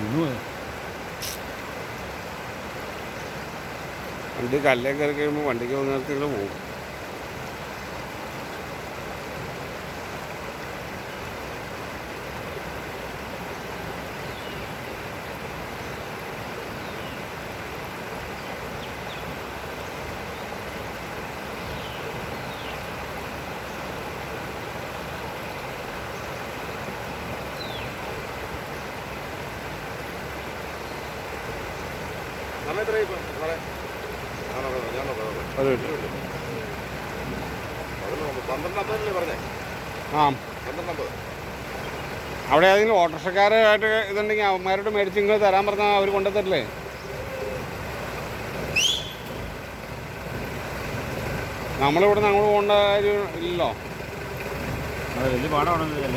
ഇന്ന് വണ്ടി കല്ലേ കയറി കഴിയുമ്പോൾ വണ്ടിക്ക് വന്നിടത്തേക്ക് പോകും. അവിടെ ഏതെങ്കിലും ഓട്ടോറിക്ഷക്കാരായിട്ട് ഇതുണ്ടെങ്കിൽ അവന്മാരോട് മേടിച്ച് നിങ്ങൾ തരാൻ പറഞ്ഞാൽ അവർ കൊണ്ടുത്തരില്ലേ നമ്മളിവിടെ നിന്ന് അങ്ങോട്ട് പോകേണ്ട കാര്യം ഇല്ലല്ലോ. വലിയ പാടാണല്ലോ